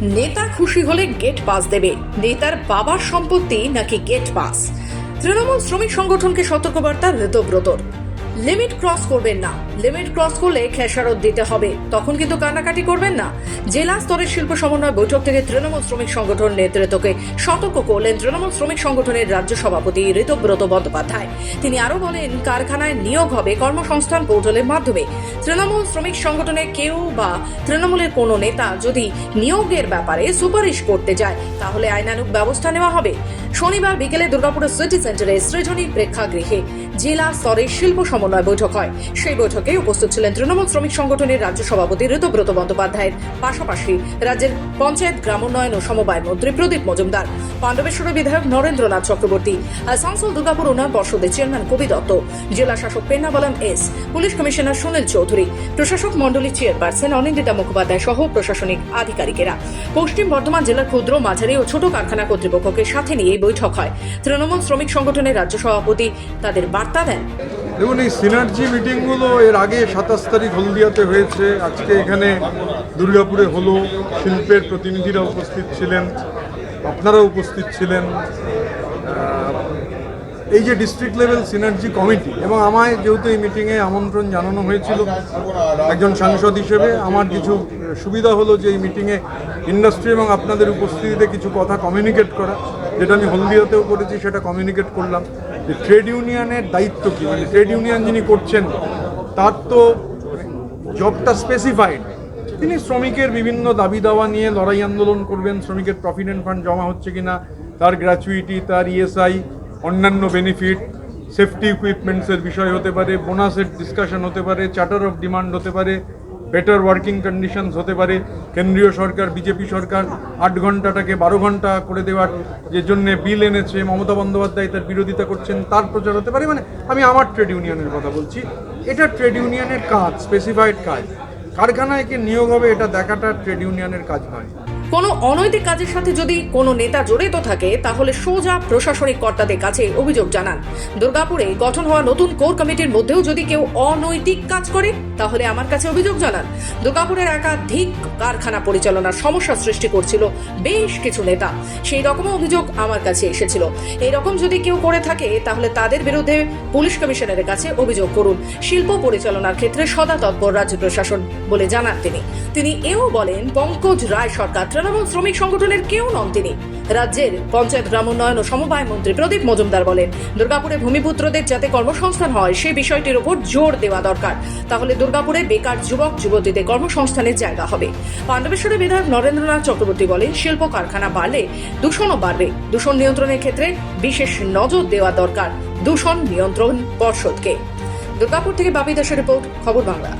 নেতা খুশি হলে গেট পাস দেবে। নেতার বাবার সম্পত্তি নাকি গেট পাস তৃণমূল শ্রমিক সংগঠনকে সতর্কবার্তা ঋতব্রতর। লিমিট ক্রস করবেন না। লিমিট ক্রস করলে খেসারত দিতে হবে। তখন কিন্তু কান্নাকাটি করবেন না। জেলা স্তরের শিল্প সমন্বয় বৈঠক থেকে তৃণমূল শ্রমিক সংগঠন নেতৃত্বকে সতর্ক করলেন তৃণমূল শ্রমিক সংগঠনের রাজ্য সভাপতি ঋতব্রত বন্দ্যোপাধ্যায়। তিনি আরও বলেন, কারখানায় নিয়োগ হবে কর্মসংস্থান পোর্টালের মাধ্যমে। তৃণমূল শ্রমিক সংগঠনের কেউ বা তৃণমূলের কোনো নেতা যদি নিয়োগের ব্যাপারে সুপারিশ করতে যায়, তাহলে আইনানুগ ব্যবস্থা নেওয়া হবে। শনিবার বিকেলে দুর্গাপুরের সিটি সেন্টারে সৃজনী প্রেক্ষাগৃহে জেলা স্তরের শিল্প সমন্বয় বৈঠক হয়। সেই বৈঠকে উপস্থিত ছিলেন তৃণমূল শ্রমিক সংগঠনের রাজ্য সভাপতি ঋতব্রত বন্দ্যোপাধ্যায়ের পাশাপাশি রাজ্যের পঞ্চায়েত, গ্রামোন্নয়ন ও সমবায় মন্ত্রী প্রদীপ মজুমদার পাণ্ডবেশ্বরের বিধায়ক নরেন্দ্রনাথ চক্রবর্তী আসানসোল দুর্গাপুর উন্নয়ন পর্ষদের চেয়ারম্যান কবি দত্ত, জেলা শাসক Pennabalam S, police commissioner Sunil Chaudhuri, প্রশাসক মণ্ডলীর চেয়ারপারসন অনিন্দিতা মুখোপাধ্যায় সহ প্রশাসনিক আধিকারিকেরা। পশ্চিম বর্ধমান জেলার ক্ষুদ্র, মাঝারি ও ছোট কারখানা কর্তৃপক্ষকে সাথে নিয়ে বৈঠক হয়। তৃণমূল শ্রমিক সংগঠনের রাজ্য সভাপতি তাদের বার্তা দেন। দেখুন, এই সিনার্জি মিটিংগুলো এর আগে সাতাশ তারিখ হলদিয়াতে হয়েছে। আজকে এখানে দুর্গাপুরে হলো, শিল্পের প্রতিনিধিরা উপস্থিত ছিলেন আপনারা উপস্থিত ছিলেন। এই যে ডিস্ট্রিক্ট লেভেল সিনার্জি কমিটি এবং আমায় যেহেতু এই মিটিংয়ে আমন্ত্রণ জানানো হয়েছিল একজন সাংসদ হিসেবে, আমার কিছু সুবিধা হলো যে এই মিটিংয়ে ইন্ডাস্ট্রি এবং আপনাদের উপস্থিতিতে কিছু কথা কমিউনিকেট করা। যেটা আমি হলদিয়াতেও করেছি, সেটা কমিউনিকেট করলাম। যে ট্রেড ইউনিয়নের দায়িত্ব কী? মানে ট্রেড ইউনিয়ন যিনি করছেন, তার তো জবটা স্পেসিফাইড তিনি শ্রমিকের বিভিন্ন দাবি দাওয়া নিয়ে লড়াই আন্দোলন করবেন, শ্রমিকের প্রভিডেন্ট ফান্ড জমা হচ্ছে কি না তার গ্র্যাচুইটি তার ইএসআই অন্যান্য বেনিফিট সেফটি ইকুইপমেন্টসের বিষয় হতে পারে বোনাসের ডিসকাশন হতে পারে চার্টার অফ ডিমান্ড হতে পারে বেটার ওয়ার্কিং কন্ডিশনস হতে পারে। কেন্দ্রীয় সরকার, বিজেপি সরকার আট ঘন্টাটাকে বারো ঘণ্টা করে দেওয়ার যে জন্যে বিল এনেছে, মমতা বন্দ্যোপাধ্যায় তার বিরোধিতা করছেন, তার প্রচার হতে পারে। মানে আমি আমার ট্রেড ইউনিয়নের কথা বলছি। এটা ট্রেড ইউনিয়নের কাজ স্পেসিফাইড কাজ। কারখানায় কে নিয়োগ হবে, এটা দেখাটা ট্রেড ইউনিয়নের কাজ নয়। কোনো অনৈতিক কাজের সাথে যদি কোনো নেতা জড়িত থাকে, তাহলে সোজা প্রশাসনিক কর্তাদের কাছে অভিযোগ জানান। দুর্গাপুরে গঠন হওয়া নতুন কোর কমিটির মধ্যেও যদি কেউ অনৈতিক কাজ করে, তাহলে আমার কাছে অভিযোগ জানান। দুর্গাপুরের একাধিক কারখানা পরিচালনার সমস্যা সৃষ্টি করছিল বেশ কিছু নেতা। সেই রকম অভিযোগ আমার কাছে এসেছিল। এই রকম যদি কেউ করে থাকে, তাহলে তাদের বিরুদ্ধে পুলিশ কমিশনারের কাছে অভিযোগ করুন। শিল্প পরিচালনার ক্ষেত্রে সদা তৎপর রাজ্য প্রশাসন বলে জানান তিনি। তিনি এও বলেন, পঙ্কজ রায় সরকার তৃণমূল শ্রমিক সংগঠনের কেউ নন তিনি। রাজ্যের পঞ্চায়েত গ্রামোন্নয়ন ও সমবায় মন্ত্রী প্রদীপ মজুমদার বলেন, দুর্গাপুরে ভূমিপুত্রদের যাতে কর্মসংস্থান হয় সেই বিষয়টির উপর জোর দেওয়া দরকার। তাহলে দুর্গাপুরে বেকার যুবক, যুবতীদের কর্মসংস্থানের জায়গা হবে। পাণ্ডবেশ্বরের বিধায়ক নরেন্দ্রনাথ চক্রবর্তী বলেন, শিল্প কারখানা বাড়লে দূষণও বাড়বে। দূষণ নিয়ন্ত্রণের ক্ষেত্রে বিশেষ নজর দেওয়া দরকার দূষণ নিয়ন্ত্রণ পর্ষদকে। দুর্গাপুর থেকে বাপি দাসের রিপোর্ট, খবর বাংলা।